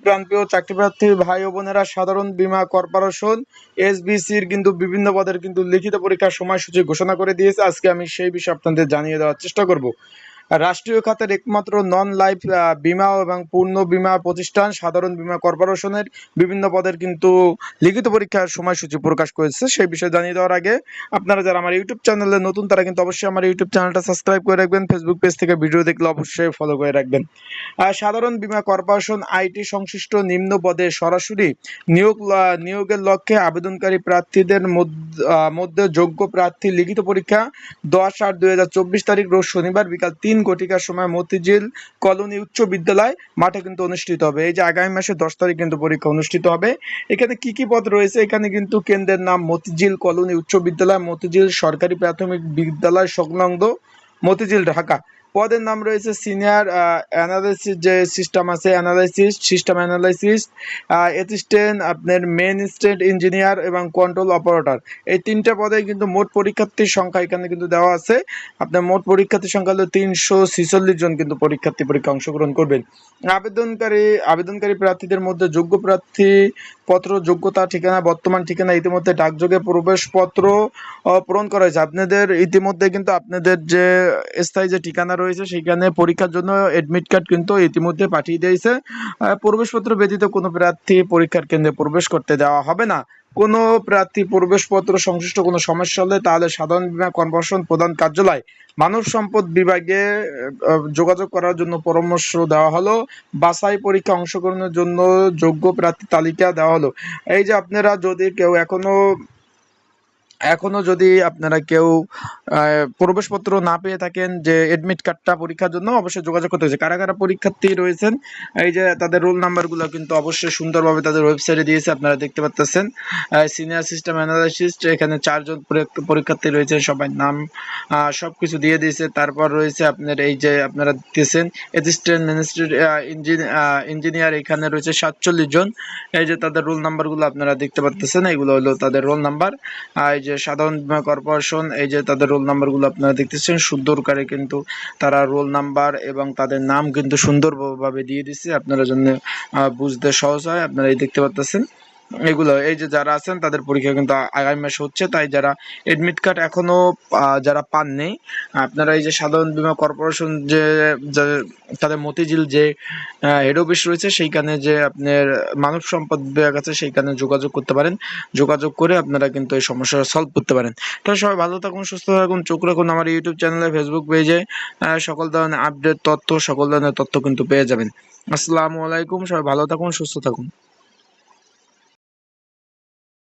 প্রাণপ্রিয় চাকরিপ্রার্থী ভাই ও বোনেরা সাধারণ বীমা কর্পোরেশন, এসবিসির কিন্তু বিভিন্ন পদের কিন্তু লিখিত পরীক্ষার সময়সূচি ঘোষণা করে দিয়েছে। আজকে আমি সেই বিষয়ে আপনাদের জানিয়ে দেওয়ার চেষ্টা করব। রাষ্ট্রীয় খাতের একমাত্র নন লাইফ বিমা এবং পূর্ণ বিমা প্রতিষ্ঠান, সাধারণ বীমা কর্পোরেশনের বিভিন্ন পদের কিন্তু লিখিত পরীক্ষার সময়সূচি প্রকাশ করেছে। সেই বিষয়ে জানিয়ে দেওয়ার আগে আপনারা যারা আমার ইউটিউব চ্যানেলে নতুন, তারা কিন্তু অবশ্যই আমার ইউটিউব চ্যানেলটা সাবস্ক্রাইব করে রাখবেন। ফেসবুক পেজ থেকে ভিডিও দেখলে অবশ্যই ফলো করে রাখবেন। আর সাধারণ বীমা কর্পোরেশন আইটি সংশ্লিষ্ট নিম্ন পদে সরাসরি নিয়োগ নিয়োগের লক্ষ্যে আবেদনকারী প্রার্থীদের মধ্য- যোগ্য প্রার্থী লিখিত পরীক্ষা দশ আট দুই তারিখ রোজ শনিবার বিকাল তিন ঘটিকার সময় মতিঝিল কলোনি উচ্চ বিদ্যালয় মাঠে কিন্তু অনুষ্ঠিত হবে। এই যে আগামী মাসে দশ তারিখ কিন্তু পরীক্ষা অনুষ্ঠিত হবে। এখানে কি কি পদ রয়েছে? এখানে কিন্তু কেন্দ্রের নাম মতিঝিল কলোনি উচ্চ বিদ্যালয়, মতিঝিল সরকারি প্রাথমিক বিদ্যালয় সংলগ্ন মতিঝিল, ঢাকা। পদের নাম রয়েছে সিনিয়র অ্যানালাইসিস যে সিস্টেম আছে অ্যানালাইসিস সিস্টেম অ্যানালাইসিস অ্যাসিস্ট্যান্ট আপনার মেন স্টেট ইঞ্জিনিয়ার এবং কন্ট্রোল অপারেটর এই তিনটা পদে কিন্তু মোট পরীক্ষার্থীর সংখ্যা এখানে কিন্তু দেওয়া আছে। আপনার মোট পরীক্ষার্থীর সংখ্যা হলো তিনশো ছিচল্লিশ জন কিন্তু পরীক্ষার্থী পরীক্ষা অংশগ্রহণ করবেন। আবেদনকারী আবেদনকারী প্রার্থীদের মধ্যে যোগ্য প্রার্থী পত্র, যোগ্যতা, ঠিকানা, বর্তমান ঠিকানা ইতিমধ্যে ডাকযোগে প্রবেশপত্র পূরণ করা হয়েছে। আপনাদের ইতিমধ্যে কিন্তু আপনাদের যে স্থায়ী যে ঠিকানা রয়েছে, সেখানে পরীক্ষার জন্য এডমিট কার্ড কিন্তু ইতিমধ্যে পাঠিয়ে দিয়েছে। প্রবেশপত্র ব্যতীত কোনো প্রার্থী পরীক্ষার কেন্দ্রে প্রবেশ করতে দেওয়া হবে না। কোনো প্রার্থী প্রবেশপত্র সংশ্লিষ্ট কোনো সমস্যা হলে তাহলে সাধারণ বীমা কর্পোরেশন প্রধান কার্যালয় মানব সম্পদ বিভাগে যোগাযোগ করার জন্য পরামর্শ দেওয়া হলো। বাছাই পরীক্ষা অংশগ্রহণের জন্য যোগ্য প্রার্থী তালিকা দেওয়া হলো। এই যে আপনারা যদি কেউ এখনও এখনও যদি আপনারা কেউ প্রবেশপত্র না পেয়ে থাকেন যে এডমিট কার্ডটা পরীক্ষার জন্য অবশ্যই যোগাযোগ করতে হচ্ছে কারা কারা পরীক্ষার্থী রয়েছেন এই যে তাদের রোল নাম্বারগুলো কিন্তু অবশ্যই সুন্দরভাবে তাদের ওয়েবসাইটে দিয়েছে আপনারা দেখতে পাচ্ছেন সিনিয়র সিস্টেম অ্যানালাইসিস এখানে চারজন পরীক্ষার্থী রয়েছে সবাই নাম আহ, সবকিছু দিয়ে দিয়েছে। তারপর রয়েছে আপনার এই যে আপনারা দিয়েছেন অ্যাসিস্ট্যান্ট মিনিস্ট্রি ইঞ্জিনিয়ার এখানে রয়েছে সাতচল্লিশ জন। এই যে তাদের রোল নাম্বারগুলো আপনারা দেখতে পাচ্ছেন এগুলো হলো তাদের রোল নাম্বার আর যে সাধারণ বীমা কর্পোরেশন, এই যে তাদের রোল নাম্বারগুলো আপনারা দেখতেছেন সুন্দর করে কিন্তু তারা রোল নাম্বার এবং তাদের নাম কিন্তু সুন্দরভাবে দিয়ে দিছে। আপনারা জন্য বুঝতে সহজ হয়। আপনারা এই দেখতে পাচ্ছেন এগুলো, এই যে যারা আছেন তাদের পরীক্ষা কিন্তু আগামী মাসে হচ্ছে। তাই যারা এডমিট কার্ড এখনও যারা পাননি, আপনারা এই যে সাধারণ বীমা কর্পোরেশন যে তাদের মতিঝিল যে হেড অফিস রয়েছে, সেইখানে যে আপনার মানব সম্পদ বিভাগ আছে, সেইখানে যোগাযোগ করতে পারেন। যোগাযোগ করে আপনারা কিন্তু এই সমস্যা সলভ করতে পারেন। তো সবাই ভালো থাকুন, সুস্থ থাকুন, চোখ রাখুন আমার ইউটিউব চ্যানেলে ফেসবুক পেজে সকল ধরনের আপডেট তথ্য, সকল ধরনের তথ্য কিন্তু পেয়ে যাবেন। আসসালামু আলাইকুম, সবাই ভালো থাকুন, সুস্থ থাকুন।